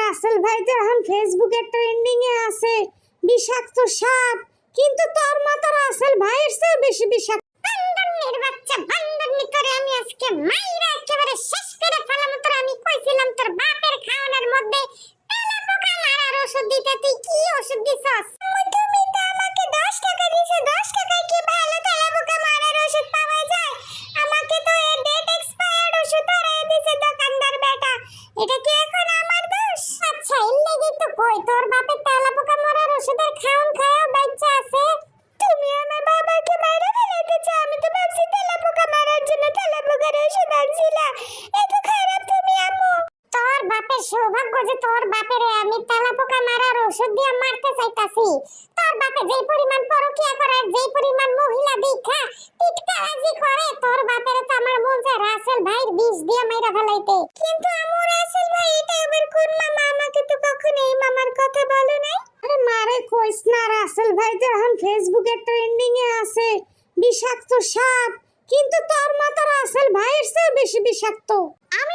রাসেল ভাই তো এখন ফেসবুকে ট্রেন্ডিং এ আছে, বিষাক্ত সাপ, কিন্তু তোর মতো রাসেল ভাইয়ের চেয়ে বেশি বিষাক্ত। বান্দরনির বাচ্চা বান্দরনি করে আমি আজকে মাইরা একেবারে শেষ করে ফেলাম। তোর আমি কইছিলাম তোর বাপের খাওয়ানোর মধ্যে তেলা পোকা মারার ওষুধ দিতে। তুই কি ওষুধ দিছস? তুমি তো আমাকে 10 টাকা দিছো। 10 টাকায় কি ভালো তেলা পোকা মারার ওষুধ পাওয়া যায়? আমাকে তো এর ডেট এক্সপায়ার্ড ওষুধ ধরে দিছে দোকানদার বেটা। এটা কি এখন কই? তোর বাপের তেলা পোকা মারার ওষুধের খাওন খাওয়া বাচ্চা আছে? তুমি আমার বাবাকে মারা ফেলাতে চাও? আমি তো ভাবছি তেলা পোকা মারার জন্য তেলা পোকার ওষুধ আনছিলা এত খারাপ তুমি আম্মু। তোর বাপের সৌভাগ্য যে তোর বাপেরে আমি তেলা পোকা মারার ওষুধ দিয়ে মারতে চাইতাছি। তোর বাপে যেই পরিমাণ পরকিয়া করে, যেই পরিমাণ মহিলা দীক্ষা টিটকারাজি করে, তোর বাপেরে তো আমার মন চায় রাসেল ভাইয়ের বিষ দিয়ে মাইরা ফেলাইতে। কিন্তু আমু রাসেল ভাই, এটা আবার কোন মামা? রাসেল ভাই তো এখন ফেসবুকে ট্রেন্ডিং এ আছে, বিষাক্ত সাপ। কিন্তু তোর মতো রাসেল ভাইয়ের চেয়ে বেশি বিষাক্ত। আমি